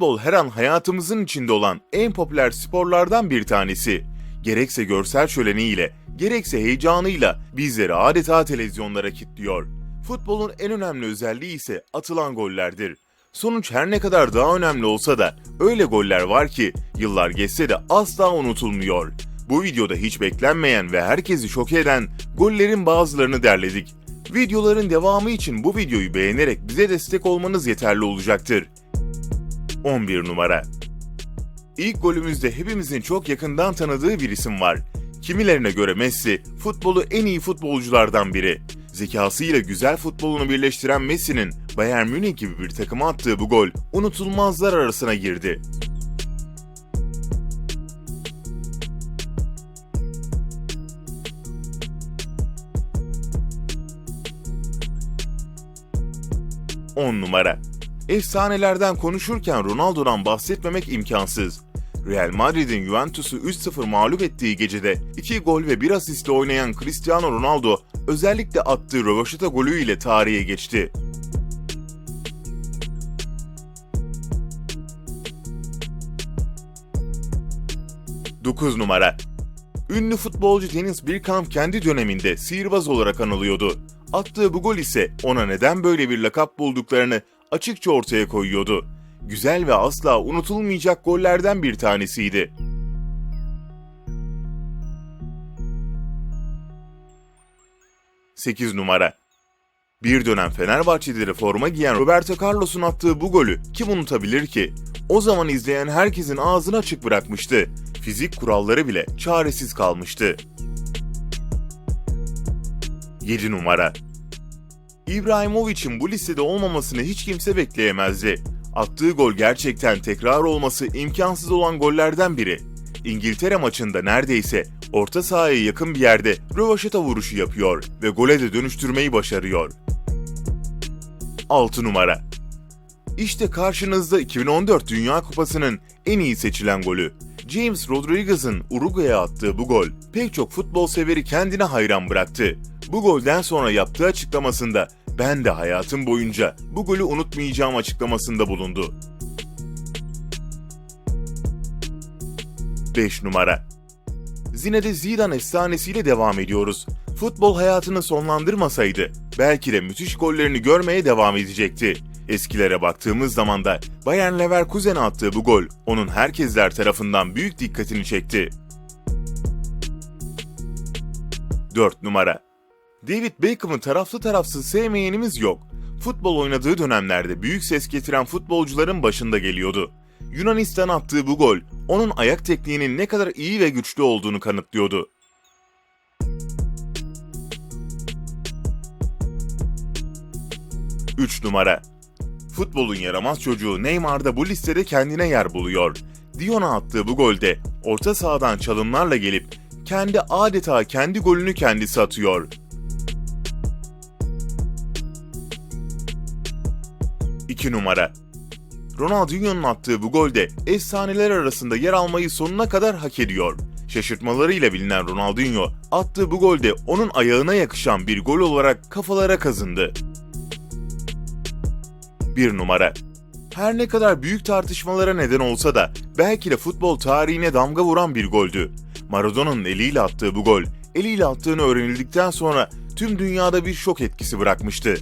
Futbol her an hayatımızın içinde olan en popüler sporlardan bir tanesi. Gerekse görsel şöleniyle, gerekse heyecanıyla bizleri adeta televizyonlara kilitliyor. Futbolun en önemli özelliği ise atılan gollerdir. Sonuç her ne kadar daha önemli olsa da öyle goller var ki yıllar geçse de asla unutulmuyor. Bu videoda hiç beklenmeyen ve herkesi şok eden gollerin bazılarını derledik. Videoların devamı için bu videoyu beğenerek bize destek olmanız yeterli olacaktır. 11 numara İlk golümüzde hepimizin çok yakından tanıdığı bir isim var. Kimilerine göre Messi, futbolu en iyi futbolculardan biri. Zekasıyla güzel futbolunu birleştiren Messi'nin Bayern Münih gibi bir takıma attığı bu gol unutulmazlar arasına girdi. On numara. Efsanelerden konuşurken Ronaldo'dan bahsetmemek imkansız. Real Madrid'in Juventus'u 3-0 mağlup ettiği gecede 2 gol ve 1 asistle oynayan Cristiano Ronaldo özellikle attığı rövaşata golüyle tarihe geçti. Dokuz numara Ünlü futbolcu Dennis Bergkamp kendi döneminde sihirbaz olarak anılıyordu. Attığı bu gol ise ona neden böyle bir lakap bulduklarını açıkça ortaya koyuyordu. Güzel ve asla unutulmayacak gollerden bir tanesiydi. Sekiz numara bir dönem Fenerbahçe'de forma giyen Roberto Carlos'un attığı bu golü kim unutabilir ki? O zaman izleyen herkesin ağzını açık bırakmıştı. Fizik kuralları bile çaresiz kalmıştı. 7 numara İbrahimovic'in bu listede olmamasını hiç kimse bekleyemezdi. Attığı gol gerçekten tekrar olması imkansız olan gollerden biri. İngiltere maçında neredeyse orta sahaya yakın bir yerde rövaşata vuruşu yapıyor ve gole de dönüştürmeyi başarıyor. 6 numara İşte karşınızda 2014 Dünya Kupası'nın en iyi seçilen golü. James Rodriguez'ın Uruguay'a attığı bu gol pek çok futbol severi kendine hayran bıraktı. Bu golden sonra yaptığı açıklamasında ben de hayatım boyunca bu golü unutmayacağım açıklamasında bulundu. 5 numara Zinedine Zidane efsanesiyle devam ediyoruz. Futbol hayatını sonlandırmasaydı belki de müthiş gollerini görmeye devam edecekti. Eskilere baktığımız zaman da Bayern Leverkusen'e attığı bu gol onun herkesler tarafından büyük dikkatini çekti. 4 numara David Beckham'ı taraflı tarafsız sevmeyenimiz yok. Futbol oynadığı dönemlerde büyük ses getiren futbolcuların başında geliyordu. Yunanistan attığı bu gol, onun ayak tekniğinin ne kadar iyi ve güçlü olduğunu kanıtlıyordu. Üç numara Futbolun yaramaz çocuğu Neymar da bu listede kendine yer buluyor. Dion'a attığı bu golde orta sahadan çalımlarla gelip kendi adeta kendi golünü kendisi atıyor. 2 numara. Ronaldinho'nun attığı bu golde efsaneler arasında yer almayı sonuna kadar hak ediyor. Şaşırtmalarıyla bilinen Ronaldinho, attığı bu golde onun ayağına yakışan bir gol olarak kafalara kazındı. 1 numara. Her ne kadar büyük tartışmalara neden olsa da belki de futbol tarihine damga vuran bir goldü. Maradona'nın eliyle attığı bu gol, eliyle attığını öğrenildikten sonra tüm dünyada bir şok etkisi bırakmıştı.